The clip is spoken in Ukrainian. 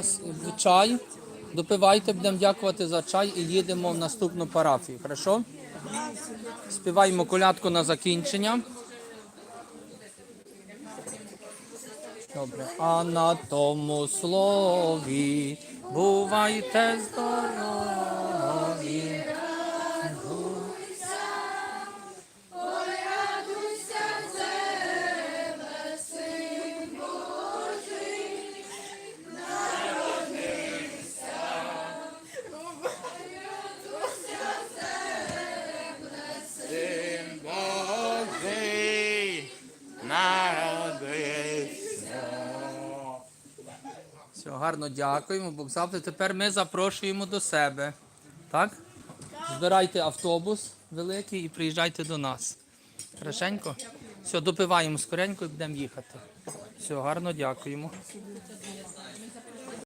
вас в чай. Допивайте, будемо дякувати за чай і їдемо в наступну парафію. Хорошо? Співаємо колядку на закінчення. Добре. А на тому слові бувайте здорові. Все, гарно дякуємо. Бог завтра. Тепер ми запрошуємо до себе. Так? Збирайте автобус великий і приїжджайте до нас. Хорошенько? Все, допиваємо скоренько і будемо їхати. Все, гарно дякуємо.